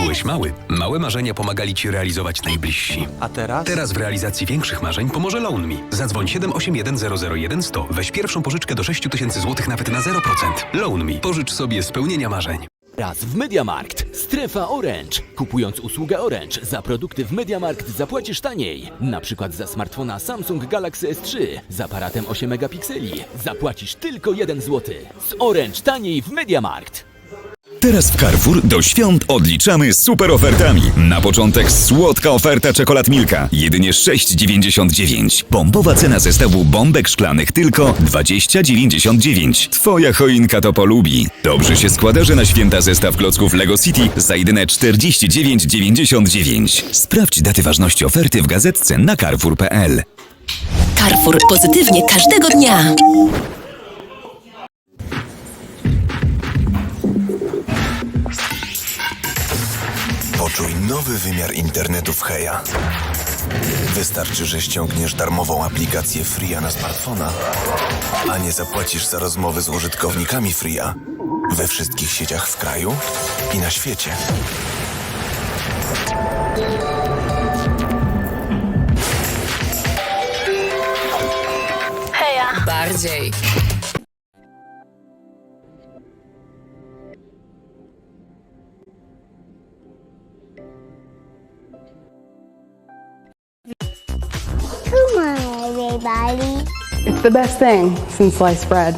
byłeś mały, małe marzenia pomagali ci realizować najbliżsi. A teraz? Teraz w realizacji większych marzeń pomoże LoanMe. Zadzwoń 781 001 100. Weź pierwszą pożyczkę do 6000 zł nawet na 0%. LoanMe. Pożycz sobie spełnienia marzeń. Raz w Mediamarkt. Strefa Orange. Kupując usługę Orange za produkty w Mediamarkt zapłacisz taniej. Na przykład za smartfona Samsung Galaxy S3 z aparatem 8 megapikseli zapłacisz tylko 1 zł. Z Orange taniej w Mediamarkt. Teraz w Carrefour do świąt odliczamy super ofertami. Na początek słodka oferta czekolad Milka. Jedynie 6,99. Bombowa cena zestawu bombek szklanych tylko 20,99. Twoja choinka to polubi. Dobrze się składa, że na święta zestaw klocków Lego City za jedyne 49,99. Sprawdź daty ważności oferty w gazetce na carrefour.pl. Carrefour pozytywnie każdego dnia. Poczuj nowy wymiar internetu w Heja. Wystarczy, że ściągniesz darmową aplikację Fria na smartfona, a nie zapłacisz za rozmowy z użytkownikami Fria we wszystkich sieciach w kraju i na świecie. Bardziej. Come on, everybody. It's the best thing since sliced bread.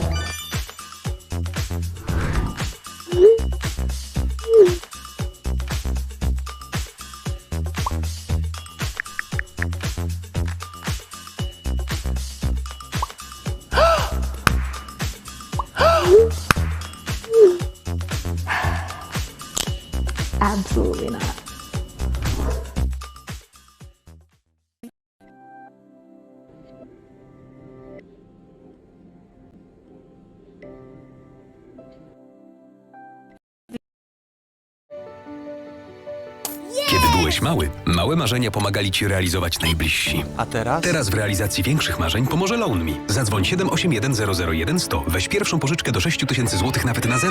Absolutely not. Byłeś mały, małe marzenia pomagali ci realizować najbliżsi. A teraz? Teraz w realizacji większych marzeń pomoże LoanMe. Zadzwoń 781 001 100. Weź pierwszą pożyczkę do 6000 zł nawet na 0%.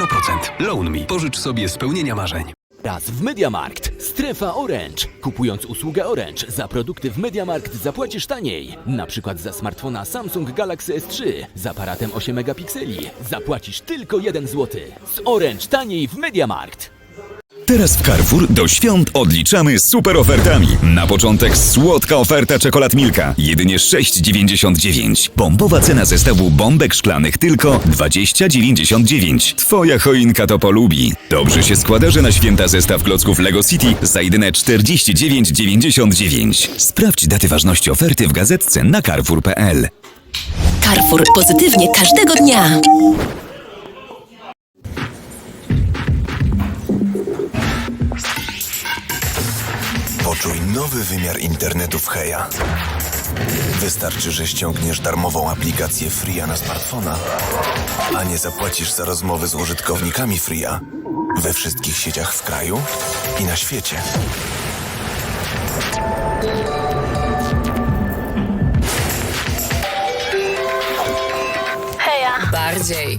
LoanMe. Pożycz sobie spełnienia marzeń. Raz w Mediamarkt. Strefa Orange. Kupując usługę Orange za produkty w Mediamarkt zapłacisz taniej. Na przykład za smartfona Samsung Galaxy S3 z aparatem 8 megapikseli zapłacisz tylko 1 zł. Z Orange taniej w Mediamarkt. Teraz w Carrefour do świąt odliczamy super ofertami. Na początek słodka oferta czekolad Milka. Jedynie 6,99. Bombowa cena zestawu bombek szklanych tylko 20,99. Twoja choinka to polubi. Dobrze się składa, że na święta zestaw klocków Lego City za jedyne 49,99. Sprawdź daty ważności oferty w gazetce na carrefour.pl. Carrefour pozytywnie każdego dnia. Poczuj nowy wymiar internetu w Heja. Wystarczy, że ściągniesz darmową aplikację Fria na smartfona, a nie zapłacisz za rozmowy z użytkownikami Fria we wszystkich sieciach w kraju i na świecie. Bardziej.